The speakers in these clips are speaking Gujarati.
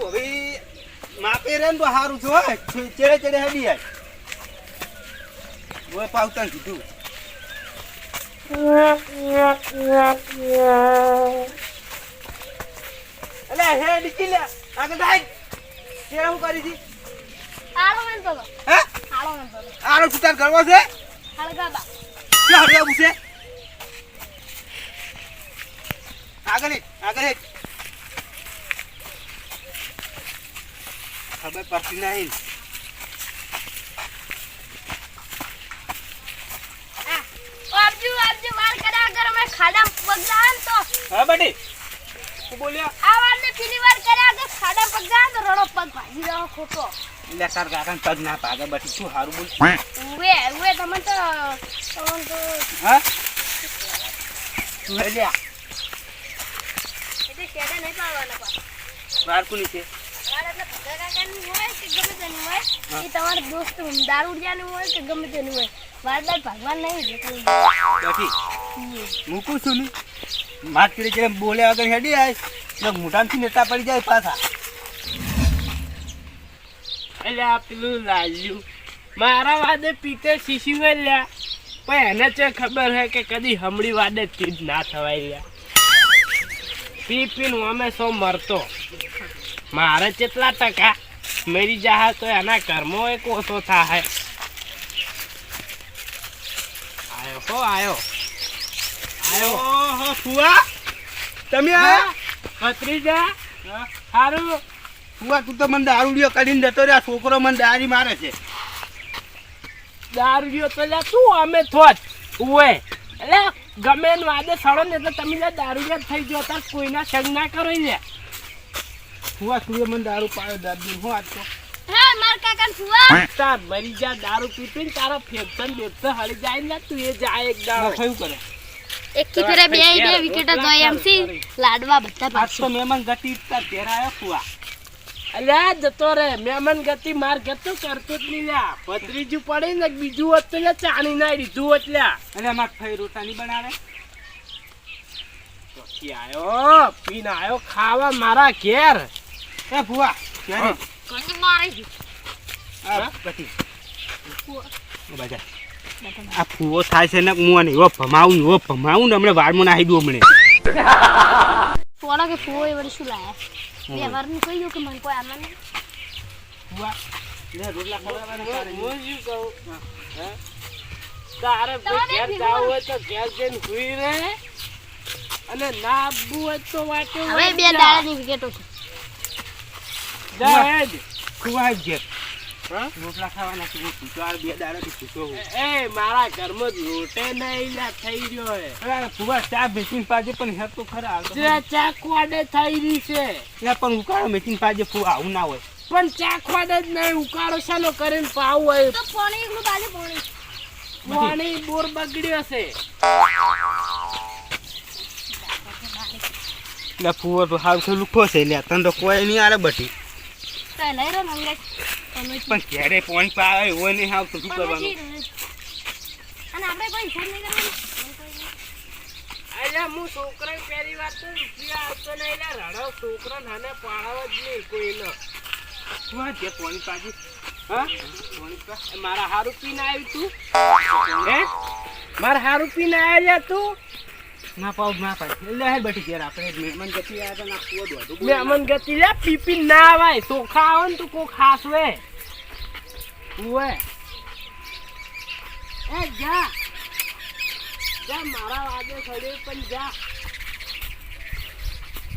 તું હવે માપે રે ને તો સારું છો ચેડે ચેડે હેડી આય ઓય પાવતા કીધું. અલે હે ડીકી લે. આગળ થાય કે હું કરી દી? આળો મેનતો તો. હે? આળો મેનતો તો. આનો સુતાર કરવા છે? હળગાબા કે હરિયાવું બુસે આગળ આગળ ખબર પડતી નહીં આપજો આપજો વાર કર્યા અગર અમે ખાડા પગલા ને તો હા બડી શું બોલ્યા આ વાર ને પેલી વાર કર્યા અગર ખાડા પગલા તો રડો પગ ભાજી રહ્યો ખોટો લે તાર કાકાને પગ ના પાગે બટી શું હારું બોલ ઉવે ઉવે તમે તો તમને તો હા તું હે લ્યા એટલે શેડે નહીં પાડવાના પા વાર એટલે કે એ તમારા દોસ્ત દારૂડિયાની હોય કે ગમે તેની હોય. વાર ભગવાન નહીં એટલે મૂકું છું ને. માત કરી જયારે બોલ્યા વગર હેડી આય ને મોટામાંથી નેતા પડી જાય પાછા. એટલે આ પેલું લાલ્યું. મારા વાદે પીતે શીશી લ્યા પણ એને છે ખબર હે કે કદી હમણી વાદે ચીજ ના થવાય લ્યા. પી પીને અમે સો મરતો. મારે કેટલા ટકા મેરી જાય તો એના કર્મો એક ઓછો થાય આયો હો આયો. આયો. હો ફુવા. તમે આયા? ભત્રીજા હારું. ફુવા તું તો મને દારૂડિયો કાઢીને જતો રહ્યા. છોકરો મને દારી મારે છે. દારૂ તો લ્યા. શું અમે થોત? ઉવે. એટલે ગમે વાદે સડો ને એટલે તમે દારૂડિયા દારૂ થઈ ગયો તાર કોઈના સંગ ના કરો લે ફુવા તું મને દારૂ પાયો દાદી હું આજ તો હે માર કાકા ફુવા તાર મરી જા દારૂ પીપી ને તારા ફેફસન બેફસન હળી જાય ને તું એ જાય એક દાડો. થયું કરે. એકી ફેરે બે બે વિકેટ જોઈ એમ સી લાડવા બધા પાછો. મહેમાન ગતિ તાર ઘેર ફુવા અલ્યા જતો રે મહેમાન ગતિ માર ગતું કરતો જ નહીં લ્યા. ભત્રીજું પડે ને બીજું હોત તો લ્યા ચાણી ના દીધું હોત લ્યા. અને અમાર ફઈ રોટાની બનાવે? પછી આયો પીને આયો ખાવા મારા ઘેર. એ ભુવા ક્યારે કોની મારી આ બજા. આ ફુવો થાય છે ને હું અને એવો ભમાવું ને એવો ભમાવું ને હમણાં વાળમાં નાહી દઉં હમણે. ફોડા કે ફુવો એ વળી શું લાયા? બે વારનું કહી દઉં કે મને કોઈ આમાં નહીં. ફુવા લે રોટલા ખવડાવવાના. હું શું કહું? હે? તારે ઘેર. જાવું હોય તો ઘેર જઈને સુઈ રહે. અને ના આપવું હોય તો વાટે હવે બે દાડાની વિકેટો છે. જા હેડ. ફુવા આવી ગયા હા? રોટલા ખાવાના છે હું પૂછો આ બે દાડાથી પૂછો એ મારા ઘરમાં રોટે નહીં લા થઈ રહ્યો હે. ફુવા ચા બેસીને પાજે પણ હેર તો ખરા હાલ તો. જે થઈ રહી છે. લે પણ ઉકાળો મેચીને પાજે ફુવા આવું ના હોય. પણ ચા ખવાડે જ નહીં ઉકાળો શાનો કરીને પાવ હોય. તો પાણી એકલું બાજુ પાણી. પાણી બોર બગડ્યો છે. લે ફુવા તો હાલ તો લુખો છે લે તને તો કોઈ નહીં આરે બટી તો લઈ રહ્યો ને પણ ક્યારે પોણી આવે હોય નહીં શું કરવાનું? અને આપણે કોઈ હિસાબ નહીં કરવાનો. અલ્યા હું છોકરા પહેલી વાત તો રૂપિયા આવતો નહીં લા રડો છોકરા નાને પાડવા જ નહીં કોઈનો. ફુવા જે પોઈન્ટ પાછી હા? પોણી મારા હારું પીને આવી તું? હે? મારા હારું પીને આવ્યા તું? ના પાવ ના પાય એટલે હે ઘેર આપણે. મહેમાન ગતિ ના ફુવા દોડું ગતિ લે પીપી ના આવાય ચોખા આવે ને તું કોક હાસવે. ઉવે. એ જા. જા મારા પણ જા.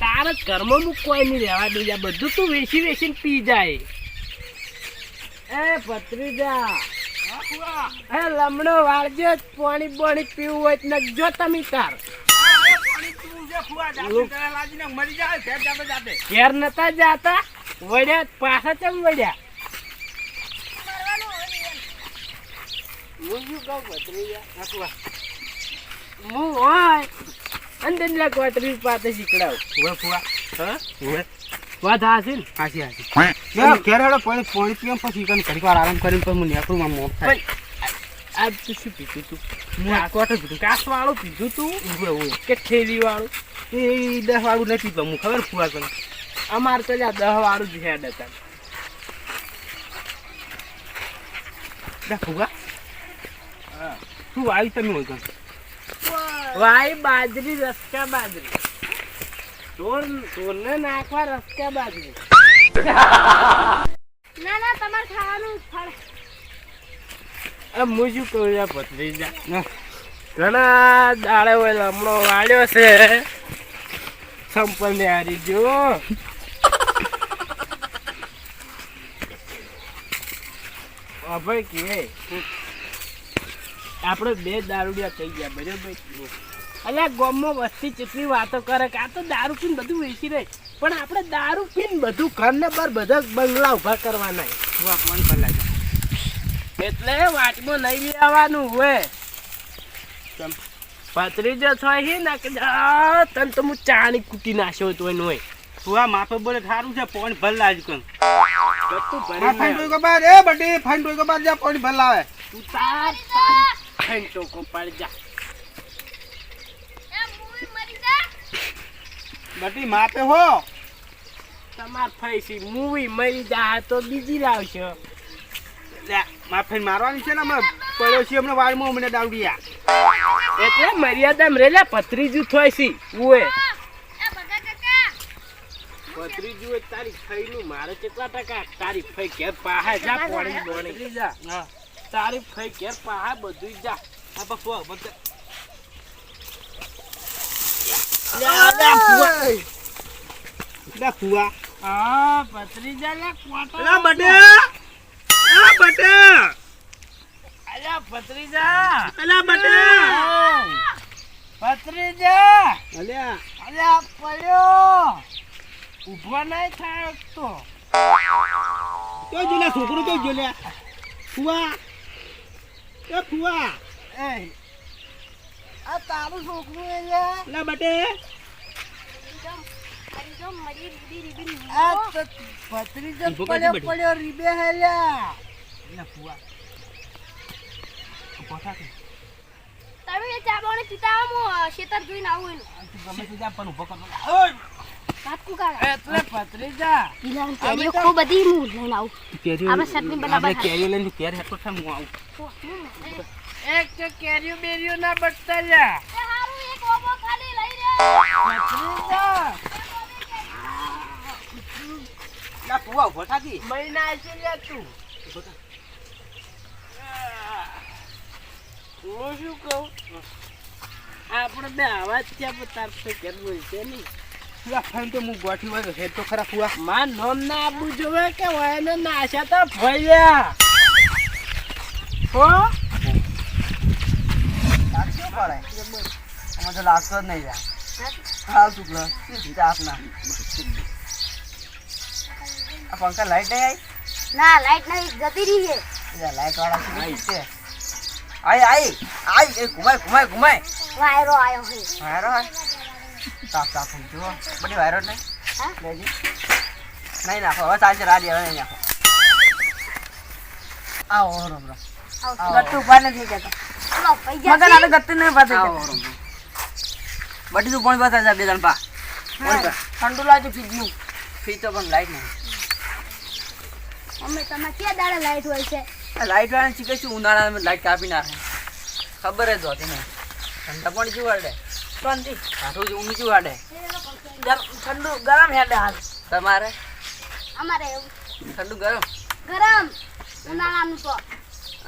તારા હું કોઈ નહીં રહેવા દે બધું તું વેચી વેચીને પી જાય. એ ભત્રીજા. એ લમણો વાળજો પાણી પાણી પીવું હોય નગજો તમે તાર. ઘેર નતા જાતા વળ્યા પાછા ચમ વળ્યા? હું શું કહું ભત્રીજા? હું હોય અંદર લે કોતરી પાસે શીખડાવ. ઓવે ફુવા. હા? વાત હાસી ને? હાસી હાસી ઘેર પાણી પાણી પીવા પછી ઘડીક વાર આરામ કરીને પછી હું નીકળું માં મોફ થાય. પણ આજ તું શું પીધું તું? હું આ કોટ પીધું? કાસ વાળું પીધું તું? ઉભે ઓવે કે થેલી વાળું એ દસ વાળું નથી પીધું હું ખબર ફુવા કન અમારે તો આ દહ વાળું જ હેડ હતા ફુગા. શું વાવી તમે હોય કાં? વાય બાજરી રસ્કા બાજરી. ઢોર ઢોરને નાખવા રસ્કા બાજરી. ના ના તમારે ખાવાનું ફળ. હું શું કહું યાર, ભત્રીજા. ઘણા દાડે હોય લમણો વાળ્યો છે. સંપલ ને હારી જો અભય કે આપણે બે દારૂડિયા થઈ ગયા, બરાબર? અલ્યા ગામમાં વસ્તી કેટલી વાતો કરે કે આ તો દારૂ પીને બધું વેચી રહે પણ આપણે દારૂ પીને બધું ઘરને પર બધા બંગલા ઊભા કરવાના ભલાય એટલે વાટમાં નહીં આવવાનું હોય. કેમ? ભત્રીજો છો હી ને કે તને તો હું ચાણી કૂટી નાખ્યો તો એનો હોય આ માપે બોલે સારું છે પોણ ભલ લાજ તું બધું ફાઈન ભરી એ બડી ફાઈન ટોઈ કબાર જા પોણી ભલ લાવે. તું તાર તારી કો ટોકો જા. એ મૂવી મરી જા. બટી માપે હો. તમાર ફૈસી મૂવી મરી જા તો બીજી લાવશો. માફે મારવાની છે ને અમે પડોશી અમને વાળમાં અમને દાવડિયા એટલે મર્યાદામાં રેલા ભત્રીજું થોય સી ઉએ એ બગા કાકા ભત્રીજું એ તારી ફઈનું મારે કેટલા ટકા? તારી ફઈ ઘેર પાહે જા પોણી બોણી. જા. હા. તારી ફઈ ઘેર પાહે બધું જા. આ બસ ફુગા બધા લે ફુગા હા ભત્રીજા લે કોટો લે બટે! બટે અલ્યા ભત્રીજા. અલા બટે ભત્રીજા. અલ્યા. અલ્યા પડ્યો. ઊભો નહીં થાય તો. તો જો છોકરો તો જો ફુવા. એ ફુવા. એ આ તારું છોકરું એ લે લે બટે. ભત્રીજો પડ્યો પડ્યો રીબે હે લ્યા લે ફુવા પોતા કે તમે એ ચા પાણી પીતા આવો હું ખેતર જોઈને આવું એનું ગમે તે જા પણ ઊભો કર ઓય કાટકું કાઢા એટલે ભત્રીજા પીલા કેરીઓ ખૂબ બધી હું લઈને આવું કેરીઓ આપણે ચટણી બનાવવા કેરીઓ લઈને કેરી હેઠો થાય હું આવું એક તો કેરીઓ બેરીઓ ના બટતા લ્યા એ હારું એક ઓબો ખાલી લઈ રે ભત્રીજા લે ફુવા ઊભો થાકી મહિના છે લ્યા તું ઊભો થા હું શું કહું? આપણે બે આવા જ પણ તાર તો ઘેર બોલશે નહીં. તો હું ગોઠી હોય હેડ તો ખરા ફુવા. માં નોમ ના આપવું જોવે કે વયને નાશા તો ભર્યા હો? લાગશે પડે તો લાગતો જ નહીં યાર. હા શુક્લ શું ના આ પંખા લાઈટ નહીં આવી? ના લાઈટ નહીં જતી રહી છે લાઈટ વાળા છે? આઈ આઈ આઈ એ ઘુમાય ઘુમાય ઘુમાય. વાયરો આયો હે વાયરો હે તાપ તાપ જો બડી વાયરો નહીં? હા? લેજી નહીં નાખો. હવે ચાલશે રાડી હવે નહીં નાખો. આવો રમ આવો. ગટ્ટુ ઊભા નથી જતો મગન આલે ગત્તુ નહીં પાસે આવો રમ બડી તું પણ પાસે જા બે જણ પા. ઠંડુ લાગે ફ્રીજનું ફી તો પણ લાઈટ નહીં. અમે તમે ક્યાં દાડે લાઈટ હોય છે? લાઈટ વાળાને શીખે શું ઉનાળામાં લાઈટ કાપી નાખે. ખબર જ હોતી નહીં. ઠંડા પાણી શું વાડે શાંતિ. કાઠું ઊંઘી શું વાડે ઠંડુ ગરમ હેડે હાલ. તમારે? અમારે એવું. ઠંડુ ગરમ? ગરમ. ઉનાળાનું તો.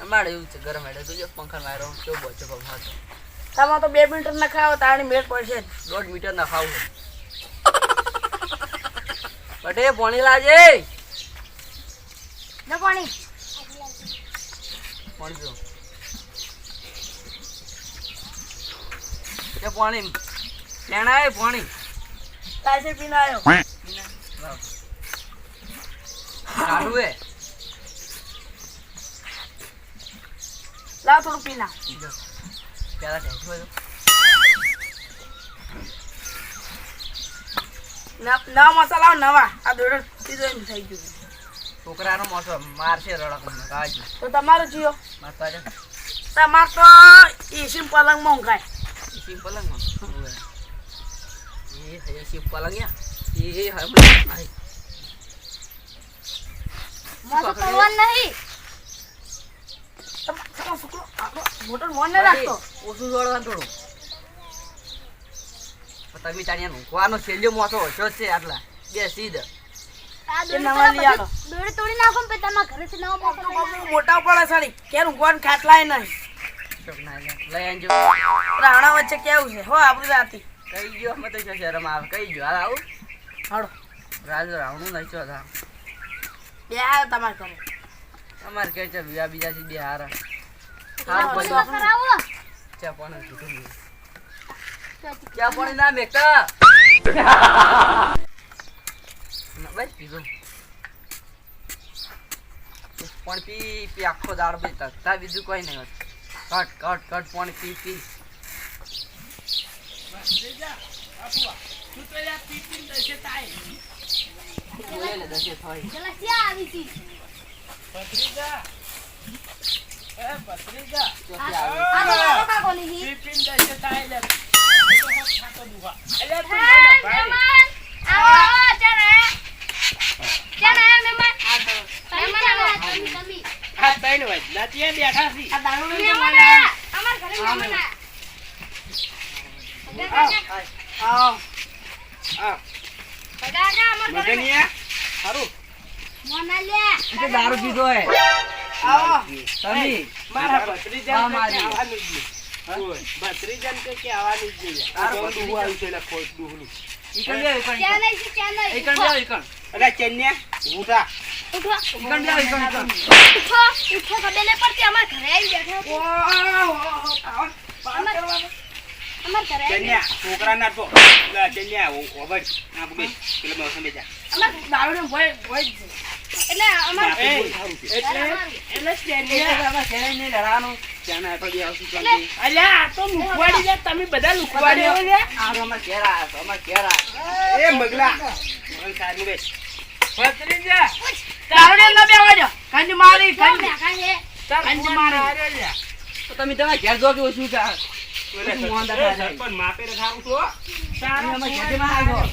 અમારે એવું છે ગરમ હેડે તો જો પંખા મારો કેવો બચો પંખા તો? તમારે તો બેડમિન્ટન ના ખાવ તાણી મેળ પડશે દોઢ મીટર ના ખાવું બટે પાણી લાજે. પાણી. પાણી પીવો એ પાણી. પેણા એ પાણી. તાસે પીને આવ્યો એ લાવ થોડું પીના. પેલા ટેન્શન હોય ન- નવા મસાલા નવા. આ દોડો સીધો એમ થઈ ગયું. છોકરાનો મોસો મારશે રડક તો તમારો જીઓ. તમાર તો એસી પલંગ મોંઘાય એસી પલંગમાં એ હે એસી પલંગ યા એ હમણાં આય. માથું પડવાનું નહીં તમા- તમારો છોકરો આપણો મોટો મોન નહીં રાખતો ઓછું દોડવાનું થોડું તમે તારી ઊંઘવાનો છેલ્લો મોટો ઓછો છે આટલા બે સીધ દોરી તોડી નાખો પછી તમારા ઘરેથી નવો મોકો મોટા પડે. સાડી ક્યાં ઊંઘવાનું ખાટલાય નહીં. લઈ આનજો રાણા વચ્ચે કેવું છે? હો આપણું જાતી. કઈ ગયો અમે તો જો શરમ આવે. કઈ ગયો હાલ આવું. હાડો રાજુ રાવણું નહીં છો થા બે આવ્યો તમારે કરો તમારે કે છે બીજા બીજા થી બે હારા. સારું થોડી ચા પાણી ચા પાણી ના મેકતા. બસ પીધું. પણ પી પી આખો દાળ ભાઈ તકતા બીજું કોઈ નહીં હોતું કટ કટ કટ પણ પી પી. તું દારૂ પીધો હે. આવો તમે? મારા ભત્રીજન કે કંઈ આવવાનું જ નહીં. ખોટ ડૂહુંનું. ઈકણ લ્યો ઈકણ ક્યાં છે, ક્યાં નહીં. ઈકણ લ્યો ઈકણ અલા, ચેન્યા, ઉઠો. ઈકણ લ્યો ઈકણ ઈકણ ઉઠો. ઉઠો, ખબર નહીં પડતી. અમારા ઘરે આવીને બેઠા છો. અમારા ઘરે આવીને ચેન્યા, છોકરાના તો. અલા, ચેન્યા, ઓબર ના બુડે. પેલા બહુ સમય જા. અમારા- દારૂ ભય ભય છે એટલે અમારા એટલે એટલે ચેન્યા. આમાં શેરાઈ નહીં લડાવાનું ત્યાં આપણે બે આવશું એટલે અલ્યા, આ તો લુખવાડી જા તમે બધા લુખવાડી હો લે. આ અમાર અમારે ઘેર આ અમાર અમારે ઘેર આ એ મગલા મન સારી બે. ભત્રીજા, દારૂ ને ન બેવા દો કંજ મારી કંજ કંજ? તાર મારી. લ્યા. તો તમે તમારે ઘેર જો કે સર- એ જાય. સરપંચ માપે રખાવું ખાવું તો. તમે તારા અમારે ફોન ઘેરથી માં આવ્યો.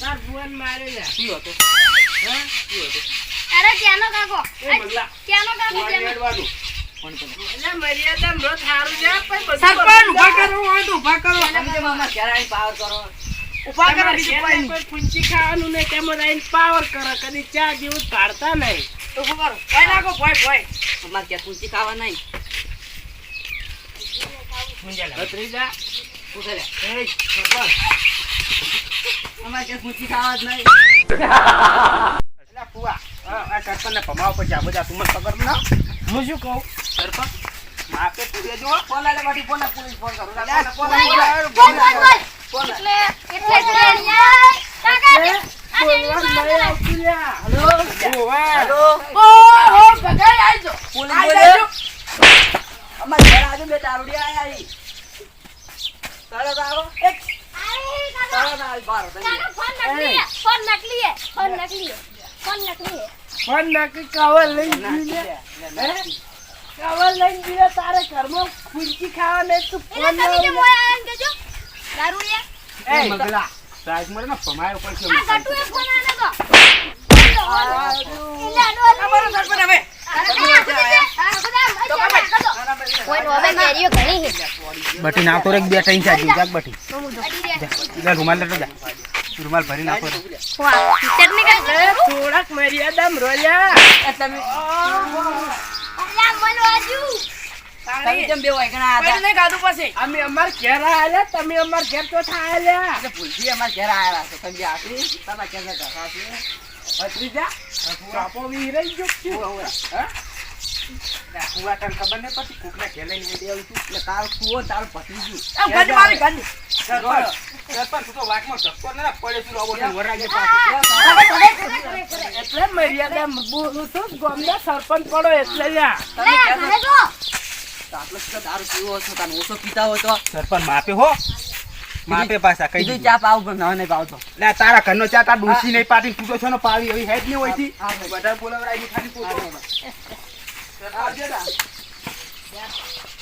તાર ફોન માર્યો લ્યા. શું હતું? હે? શું હતું? અરે ત્યાંનો કાકો. ત્યાંનો કાકો અમારે ખાવા જ. નહીં. આ આ સરપંચને ભમાવો પછી આ બધા તું મને ખબર ના? હું શું કહું? સરપંચ માપે પૂરે જો ફોન લાગે બાકી ફોન પોલીસ ફોન કરો. ફોન બોલ, બોલ. ફોન એટલે એટલે યાર. કાકા ફોન નકલી ફોન નકલી ફોન નાખી કવર લઈ ના, ગયું. કવર લઈ ગયો તારે ઘરમાં ખુરશી ખાવા નહીં તું ફોન ને એ. મગલા સાહેબ મને ના ફમાય ઉપર છે. આ ગટુએ ફોન આને તો. તમારો સરપંચ હવે બટી નાખો રે બે ટાઈમ ચાલી જાગ બટી. રૂમાલ લેતો જા. રૂમાલ ભરી નાખો થોડાક મર્યાદા રોલ્યા. એ તમે તમે કેમ બે વાયકણા પેલું હતા નહીં ખાધું પછી. અમે અમાર ઘેર આયા તમે અમાર ઘેર તો થાયા ભૂલથી અમારે ઘેર આયેલા છો તમે આખરી તમારા ઘેર ના ભત્રીજા ગયો છે. ઉવા, ઉવા. હા? તને ખબર નહીં પછી કોકના લઈને વેડી આવું છું. એટલે તારું કુવો ને તારું ભત્રીજું. આમ મારી તો તું તો એટલે મર્યાદા બોલું છું ગમે સરપંચ પડો એટલે લ્યા તમે દારૂ પીવો છો તાને ઓછો પીતા હો તો સરપંચ માપે હો માપે પાછા કઈ દીધું ચા પાવ પણ ના પાવ પાવતો લે તારા ઘરનો ચા તાર ડૂસી નહીં પાટી પૂછો તો છે ને પાવી એવી હેડ નહીં હોયથી હા, હા. બધા બોલાવરાય ખાલી પોતો આઈ ગયો હવે તો આઈ ગયો એની તકેલી ને કાઢવા વાળા કોણ લા, કુવા, સરપંચ પાછો